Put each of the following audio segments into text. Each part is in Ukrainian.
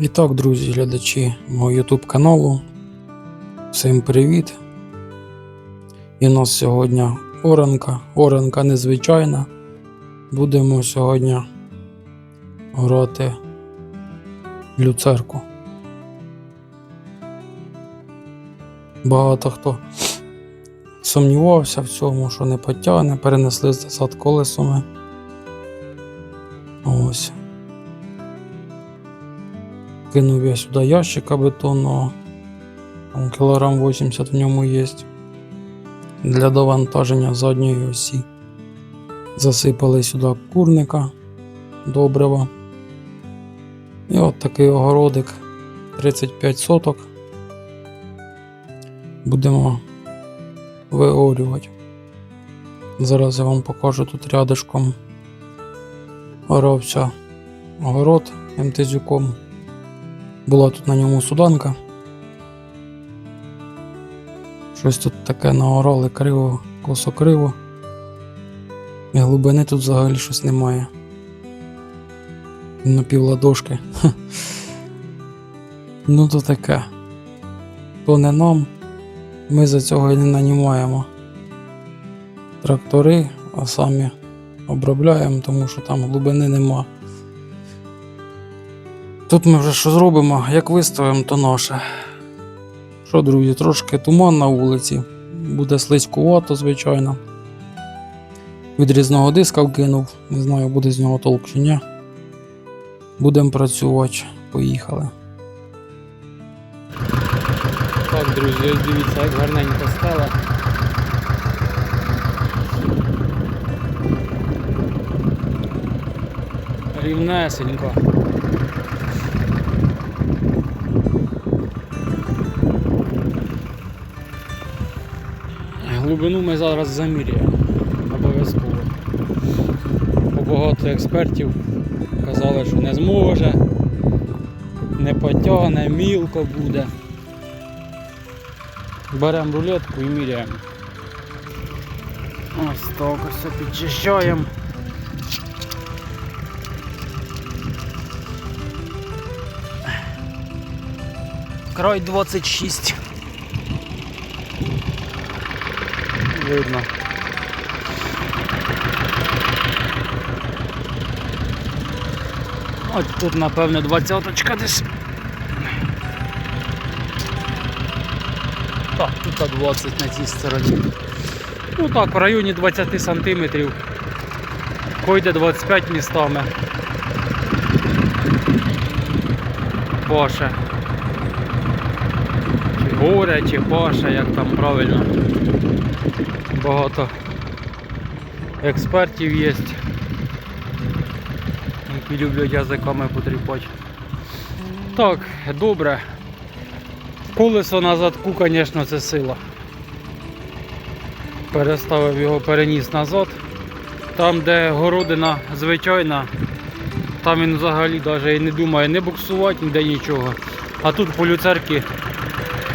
І так, друзі, глядачі мого YouTube каналу. Всім привіт. І у нас сьогодні оранка. Оранка незвичайна. Будемо сьогодні грати люцерку. Багато хто сумнівався в цьому, що не потягне, перенесли назад колесами. Ось. Кинув я сюди ящика бетонного. Там кілограм 80 в ньому є. Для довантаження задньої осі. Засипали сюди курника добрива. І от такий огородик 35 соток. Будемо виорювати. Зараз я вам покажу тут рядишком орався огород МТЗюком. Була тут на ньому суданка. Щось тут таке наорали криво, косо криво. І глибини тут взагалі щось немає. На півладошки. Ну то таке. То не нам. Ми за цього і не нанімаємо трактори, а самі обробляємо, тому що там глибини нема. Тут ми вже що зробимо, як виставимо, то наше. Що, друзі, трошки туман на вулиці. Буде слизькувато, звичайно. Від різного диска вкинув, не знаю, буде з нього толк чи ні. Будемо працювати. Поїхали. Так, друзі, ось дивіться, як гарненько стало. Рівнесенько. Глибину ми зараз заміряємо. Обов'язково. Бо багато експертів казали, що не зможе, не потягне, мілко буде. Беремо рулетку і міряємо. Ось так ось підчищаємо. Край 26. Видно. От тут, напевне, двадцяточка десь. Так, тут 20 на цій стороні. Ну так, в районі 20 сантиметрів. Койде 25 містами. Паше. Чи горя, чи паша, як там правильно. Багато експертів є, які люблять язиками потріпати. Так, добре. Колесо на задку, звісно, це сила. Переставив його, переніс назад. Там, де городина звичайна, там він взагалі навіть і не думає не буксувати, ніде нічого. А тут по люцерки,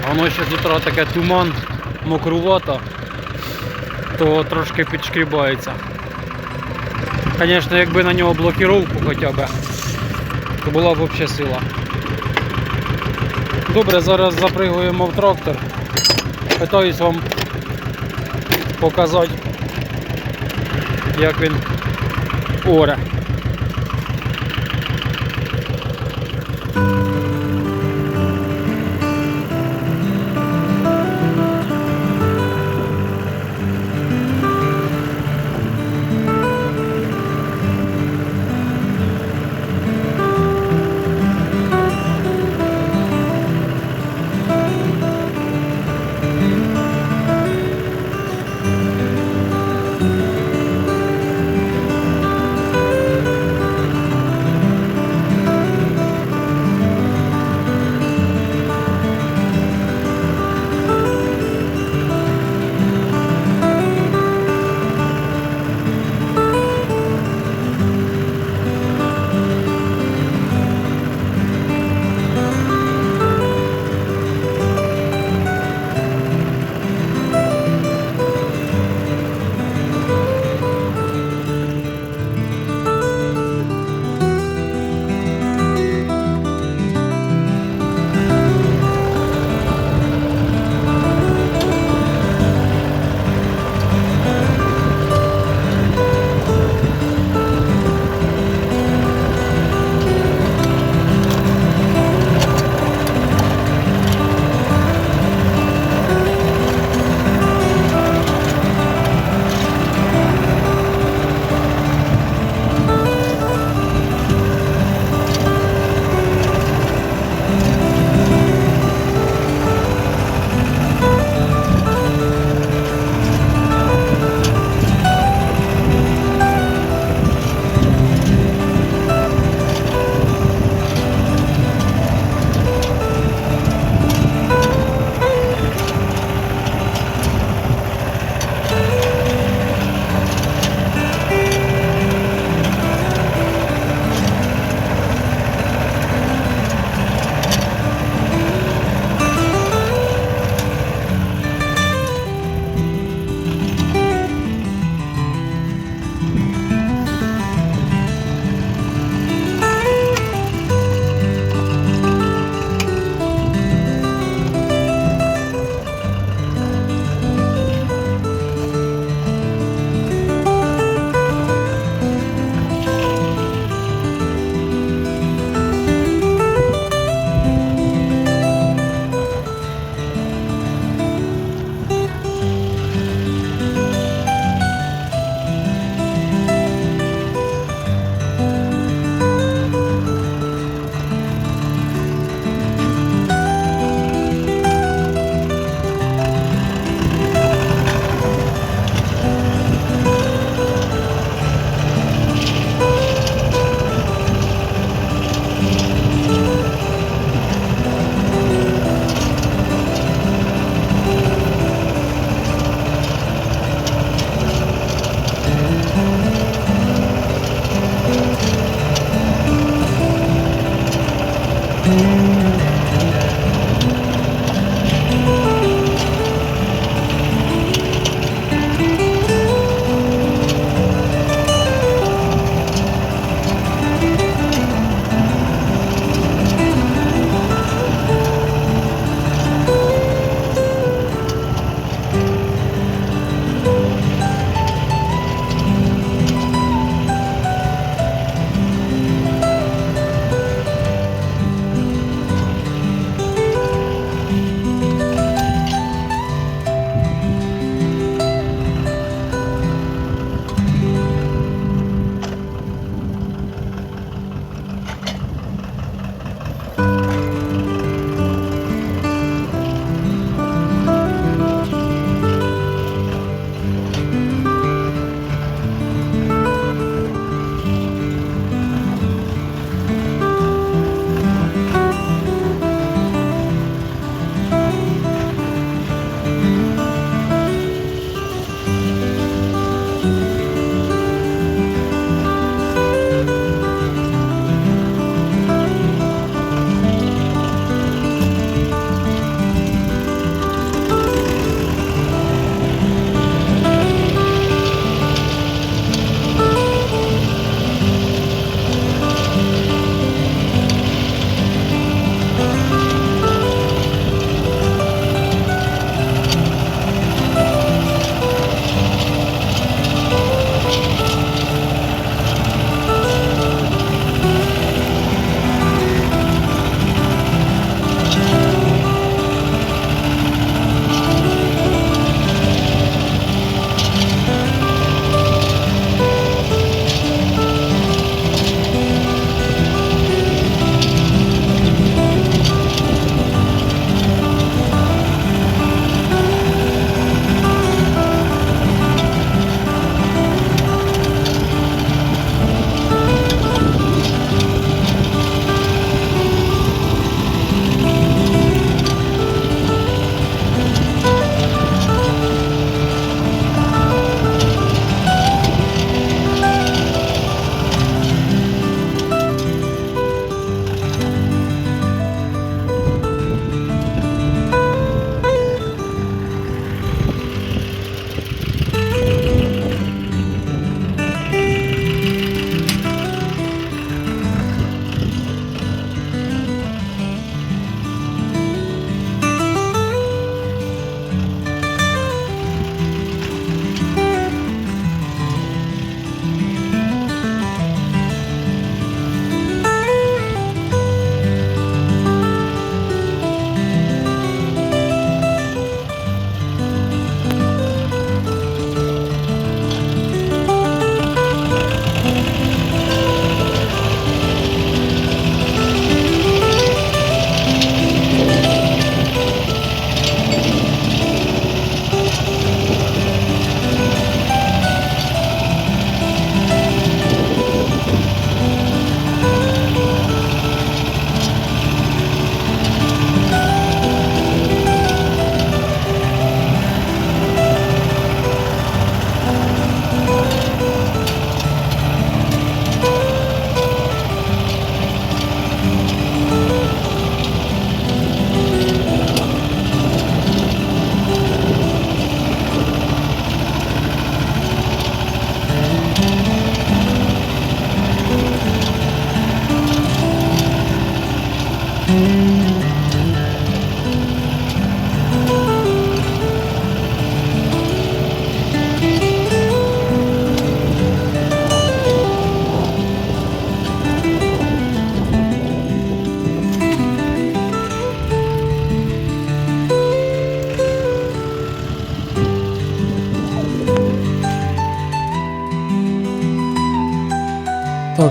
воно ще з утра таке туман, мокрувато, то трошки підшкрібається. Звісно, якби на нього блокіровку хоча б, то була б взагалі сила. Добре, зараз запригуємо в трактор. Питаюсь вам показати, як він оре.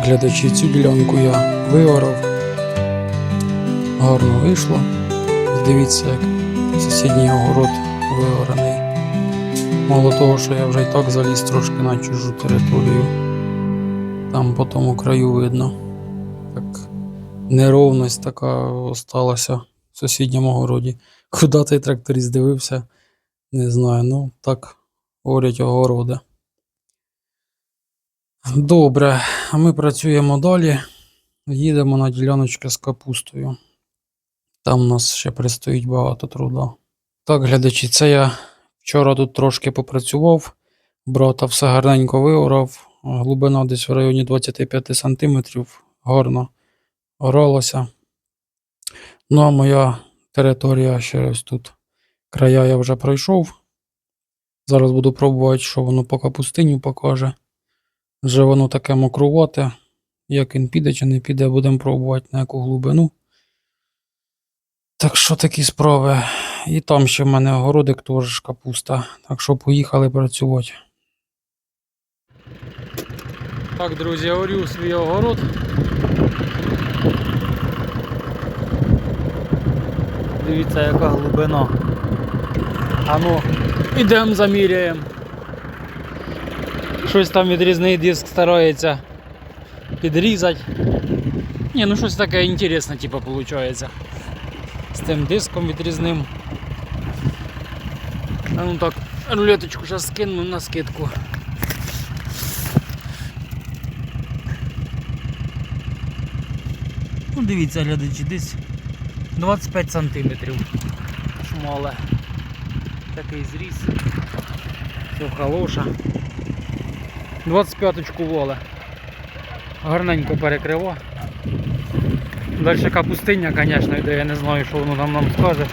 Глядачі, цю ділянку я виорав. Гарно вийшло. Дивіться, як сусідній огород виораний. Мало того, що я вже і так заліз трошки на чужу територію. Там по тому краю видно. Так, неровність така осталася в сусідньому огороді. Куди той тракторист дивився, не знаю. Ну, так орять огороди. Добре, ми працюємо далі. Їдемо на діляночки з капустою. Там у нас ще предстоїть багато труда. Так, глядачі, це я вчора тут трошки попрацював. Брата все гарненько виорав. Глибина десь в районі 25 см. Гарно оралося. Ну, а моя територія ще ось тут. Края я вже пройшов. Зараз буду пробувати, що воно по капустині покаже. Вже воно таке мокрувате. Як він піде чи не піде, будемо пробувати на яку глибину. Так що такі справи. І там ще в мене огородик теж капуста. Так що поїхали працювати. Так, друзі, орю свій огород. Дивіться, яка глибина. Ану, ідемо заміряємо. Щось там відрізний диск старається підрізати. Ні, ну щось таке інтересне, типу, виходить. З тим диском відрізним. А ну так, рулеточку зараз скину на скидку. Ну дивіться, глядачі, десь 25 сантиметрів. Шмале. Такий зріз. Все хороше. 25-ку воле. Гарненько перекрива. Далі капустиня, звісно, йде, я не знаю, що воно там нам скаже.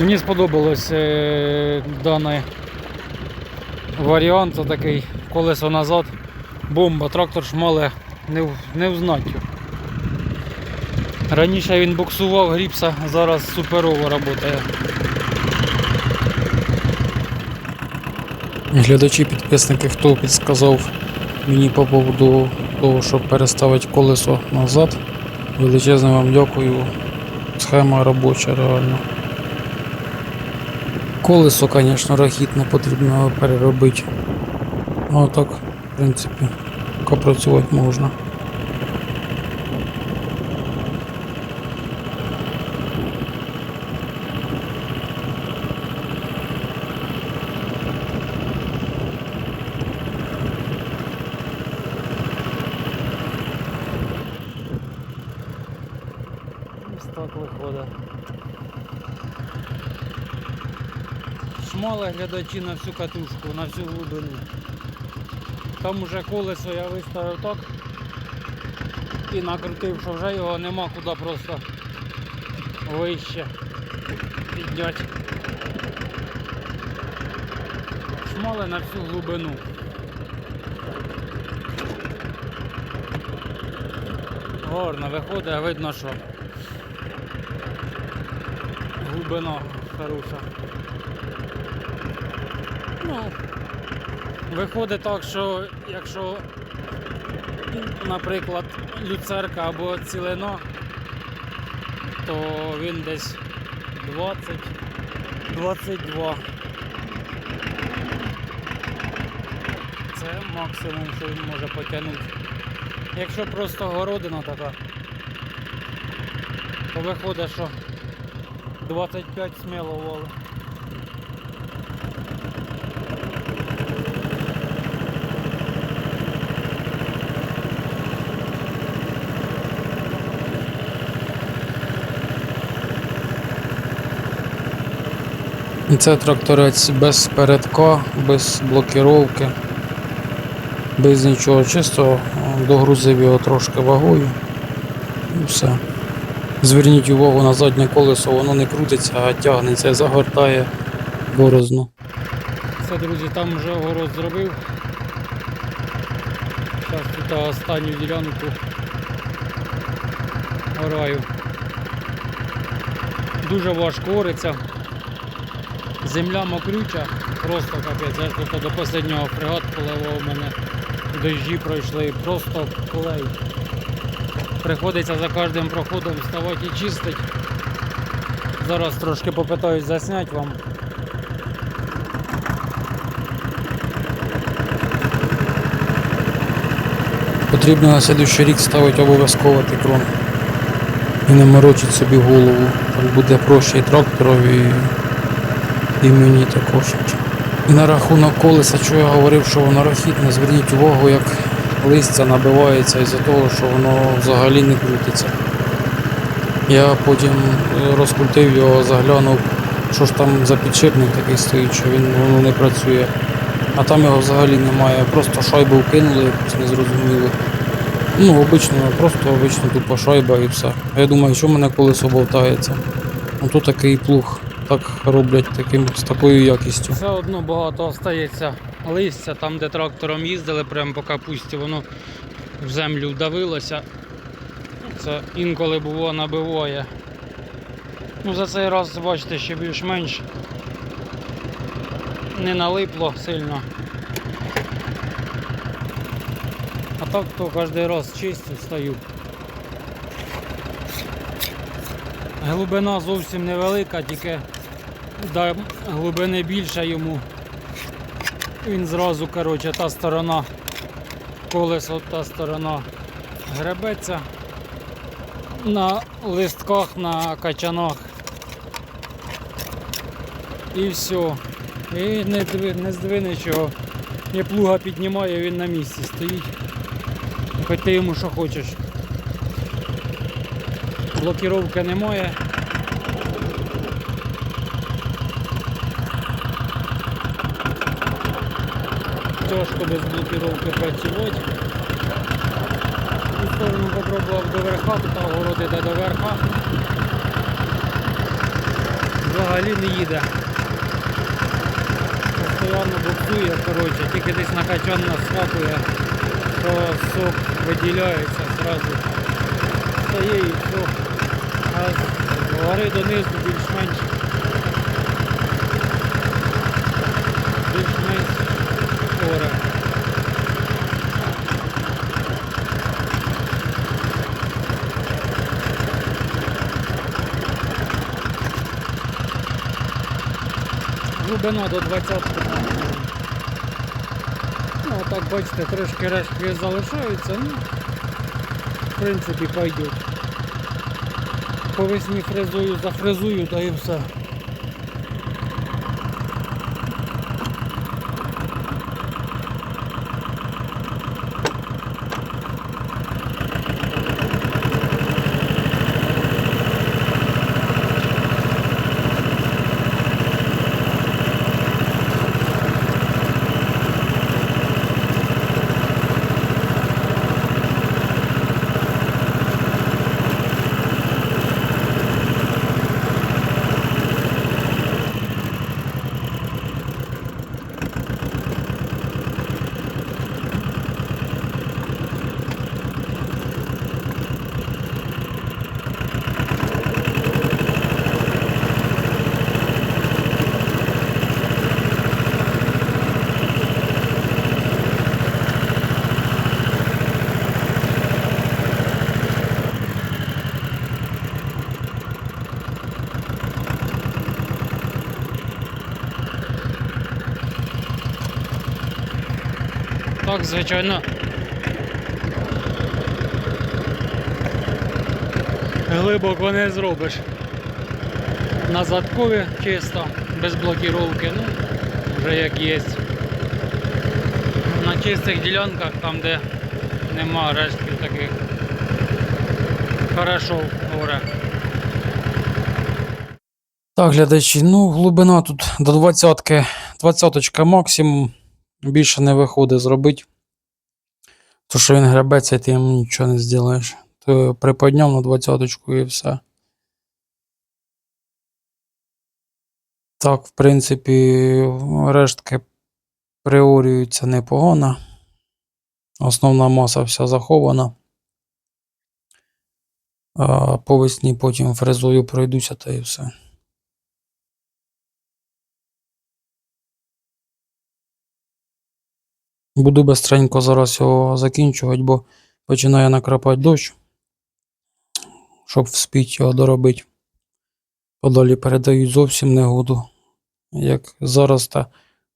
Мені сподобалось е, даний варіант, такий колесо назад, бомба, трактор шмале не, в- не взнать. його. Раніше він буксував гріпса, зараз суперово працює. Глядачі, підписники, хто підсказав мені по поводу того, щоб переставити колесо назад. Величезне вам дякую. Схема робоча реально. Колесо, звісно, рахітне потрібно переробити. Ну а так, в принципі, працювати можна. Ось так виходить. Шмали глядачі на всю катушку, на всю глибину. Там уже колесо я виставив так і накрутив, що вже його нема куди просто вище підняти. Шмали на всю глибину. Гарно виходить, видно, що глибина хороша. Ну, виходить так, що якщо, наприклад, люцерка або цілино, то він десь 20, 22. Це максимум, що він може потягнути. Якщо просто городина така, то виходить, що 25 сміло воли. Це тракторець без передка, без блокіровки, без нічого, чисто догрузив його трошки вагою і все. Зверніть увагу на заднє колесо, воно не крутиться, а тягнеться, загортає борозну. Все, друзі, там вже огород зробив. Зараз тут останню ділянку ораю. Дуже важко ориться. Земля мокрюча, просто капець. Я тут до останнього фрегат поливав у мене. Дощі пройшли, просто клей. Приходиться за кожним проходом вставати і чистити. Зараз трошки попитаюсь засняти вам. Потрібно на слідуючий рік ставити обов'язково тикрон. І не морочить собі голову. Так буде проще і тракторові, і мені. І на рахунок колеса, що я говорив, що воно рахітне, зверніть увагу, як листя набивається із-за того, що воно взагалі не крутиться. Я потім розкрутив його, заглянув, що ж там за підшипник такий стоїть, що він воно не працює. А там його взагалі немає. Просто шайбу вкинули якусь незрозумілу. Ну, обично, просто обично тупо шайба і все. А я думаю, що в мене колесо болтається. Ото такий плуг так роблять таким, з такою якістю. Все одно багато остається листя, там, де трактором їздили, прямо по капусті, воно в землю вдавилося. Це інколи було набиває. Ну, за цей раз, бачите, ще більш-менш не налипло сильно. А так то кожен раз чистю стою. Глибина зовсім невелика, тільки да, глибини більше йому. Він зразу, коротше, та сторона колесо, та сторона гребеться на листках, на качанах. І все. І не, не здвине чого. Я плуга піднімаю, він на місці стоїть. Хоч ти йому що хочеш. Блокіровки немає. Тяжко без блокіровки працювати. Цю сторону попробував до верха, тут огороди де до верха. Взагалі не їде. Постоянно буксує, коротше, тільки десь на качан наскакує, то сок виділяється зразу. Стає і все. А з гори донизу. Більш-менш Глибина до 20 Ну, так бачите, трошки рештки залишаються, ну, в принципі, пойдуть. По весні фрезую, зафрезую, та і все. Так, звичайно. Глибоко не зробиш. На задкові чисто, без блокіровки, ну, вже як є. На чистих ділянках, там де нема рештків таких. Хорошо горе. Так, глядачі, ну глибина тут до 20-ки, 20 максимум. Більше не виходить зробити. То, що він гребеться, ти йому нічого не зробиш. То приподняв на 20-ку і все. Так, в принципі, рештки приорюються непогано. Основна маса вся захована. По весні потім фрезою пройдуся та і все. Буду бистренько зараз його закінчувати, бо починає накрапати дощ, щоб вспіть його доробити. Подалі передають зовсім негоду. Як зараз та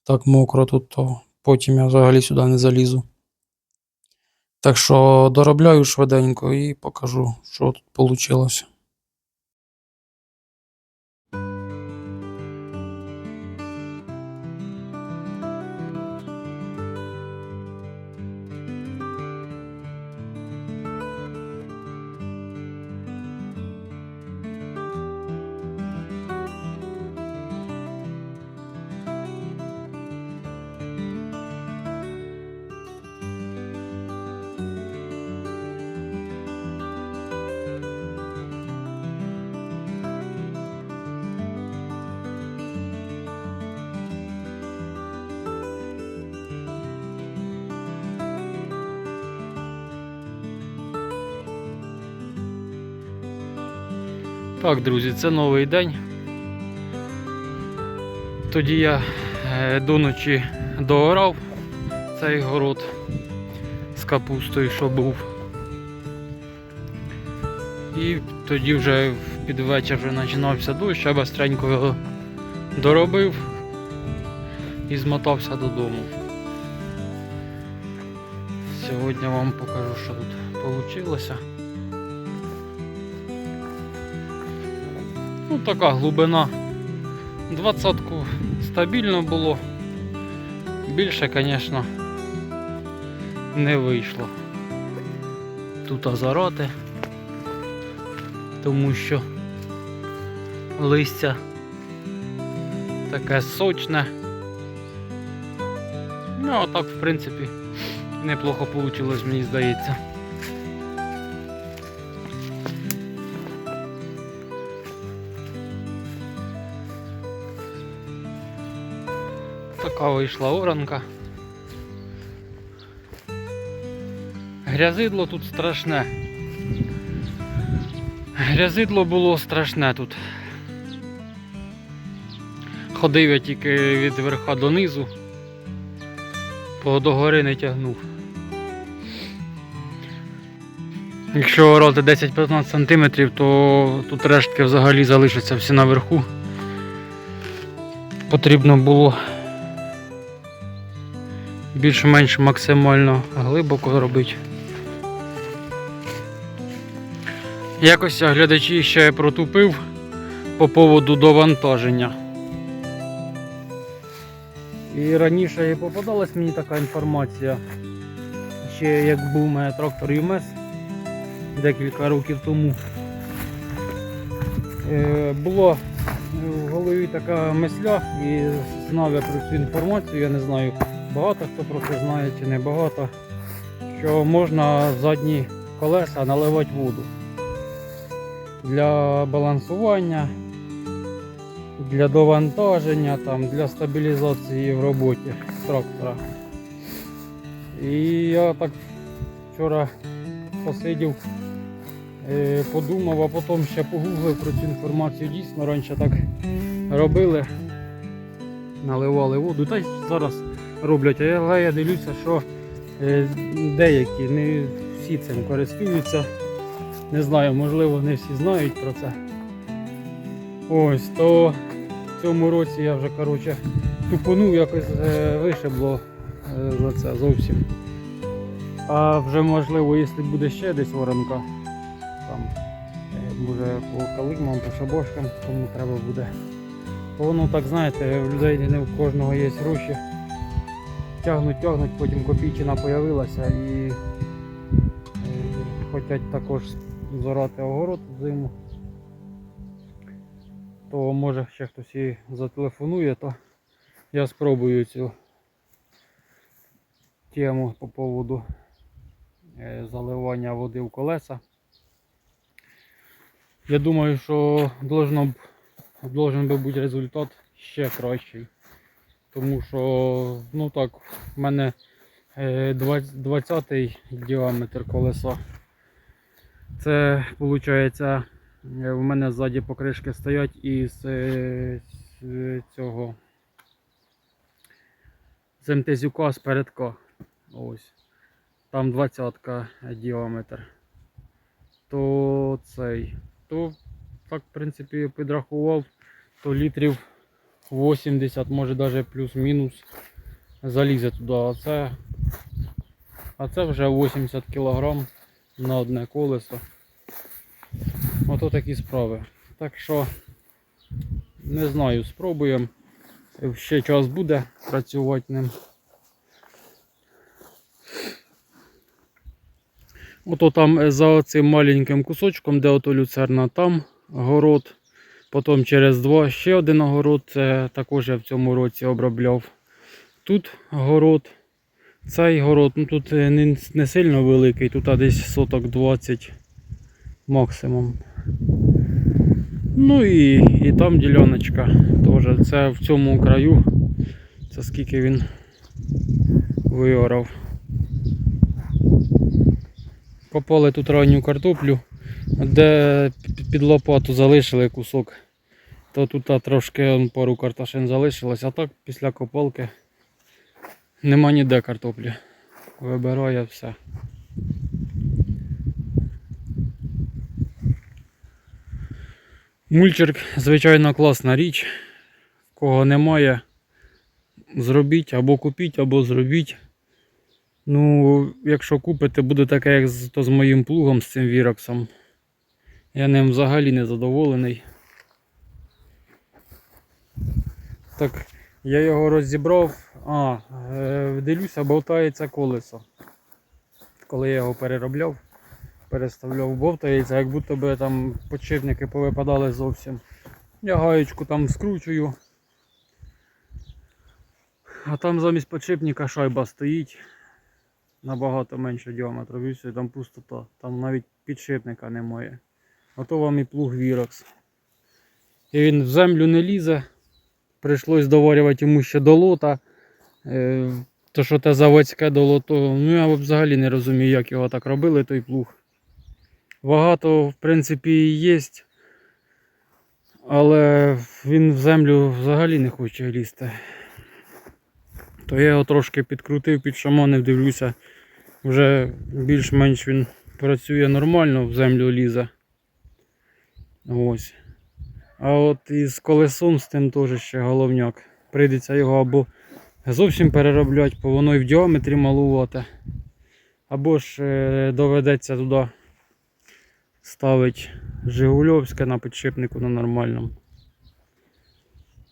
так мокро тут, то потім я взагалі сюди не залізу. Так що доробляю швиденько і покажу, що тут вийшло. Так, друзі, це новий день. Тоді я е, до ночі доорав цей город з капустою, що був. І тоді вже під вечір вже починався дощ, я быстренько його доробив і змотався додому. Сьогодні вам покажу, що тут вийшло. Ну, така глибина. Двадцятку стабільно було. Більше, звісно, не вийшло. Тут азароти, тому що листя таке сочне. Ну, а так, в принципі, неплохо вийшло, мені здається. Така вийшла оранка. Грязидло тут страшне. Грязидло було страшне тут. Ходив я тільки від верха донизу, по догори не тягнув. Якщо орати 10-15 см, то тут рештки взагалі залишаться всі наверху. Потрібно було більш-менш максимально глибоко робити. Якось глядачі ще протупив по поводу довантаження. І раніше і попадалась мені така інформація, ще як був у мене трактор ЮМЕС декілька років тому. Е, Було в голові така мисля і знав я про цю інформацію, я не знаю, багато хто про це знає чи не багато, що можна задні колеса наливати воду для балансування, для довантаження, там, для стабілізації в роботі трактора. І я так вчора посидів, е, подумав, а потім ще погуглив про цю інформацію. Дійсно, раніше так робили, наливали воду. Та й зараз роблять. Але я дивлюся, що е, деякі, не всі цим користуються. Не знаю, можливо, не всі знають про це. Ось, то в цьому році я вже коротше, тупонув, якось е, вишибло е, за це зовсім. А вже можливо, якщо буде ще десь воронка, там, може по калимам, по шабошкам, кому треба буде. То воно так, знаєте, в людей не в кожного є гроші. Тягнуть, тягнуть, потім копійчина появилася і е, хочуть також зорати огород зиму. То може ще хтось і зателефонує, то я спробую цю тему по поводу е, заливання води в колеса. Я думаю, що должно должен би бути результат ще кращий. Тому що, ну так, в мене 20-й діаметр колеса. Це виходить, в мене ззаді покришки стоять із е, з цього з МТЗюка спередка. Ось. Там 20-ка діаметр. То цей. То так, в принципі, підрахував, то літрів 80, може навіть плюс-мінус залізе туди. А це, а це вже 80 кг на одне колесо. Ото такі справи. Так що не знаю, спробуємо. Ще час буде працювати ним. Ото там е, за цим маленьким кусочком, де ото люцерна, там город. Потім через два ще один огород. Це також я в цьому році обробляв. Тут город. Цей город, ну тут е, не, не сильно великий, тут а десь соток 20 максимум. Ну і, і там діляночка теж. Це в цьому краю. Це скільки він виорав. Копали тут ранню картоплю. Де під- лопату залишили кусок, то тут трошки пару карташин залишилось, а так після копалки нема ніде картоплі. Вибирає все. Мульчерк, звичайно, класна річ. Кого немає, зробіть або купіть, або зробіть. Ну, якщо купите, буде таке, як то з моїм плугом, з цим віроксом. Я ним взагалі не задоволений. Так, я його розібрав. А, е, дивлюся, болтається колесо. Коли я його переробляв, переставляв, болтається, як будто би там подшипники повипадали зовсім. Я гаєчку там скручую. А там замість подшипника шайба стоїть набагато менше діаметру. Більше там пустота. Там навіть підшипника немає. Ото вам і плуг Вірокс. І він в землю не лізе. Прийшлось доварювати йому ще долота. Е, то що те заводське долото. Ну я взагалі не розумію, як його так робили, той плуг. Вага то в принципі і є. Але він в землю взагалі не хоче лізти. То я його трошки підкрутив, під підшаманив, дивлюся, вже більш-менш він працює нормально, в землю лізе. Ось. А от із колесом з тим теж ще головняк. Прийдеться його або зовсім переробляти, бо воно і в діаметрі малувати. Або ж е, доведеться туди ставити Жигульовське на підшипнику на нормальному.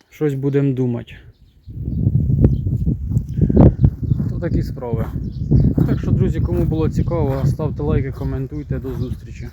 Щось будемо думати. То такі справи. Так що, друзі, кому було цікаво, ставте лайки, коментуйте, до зустрічі.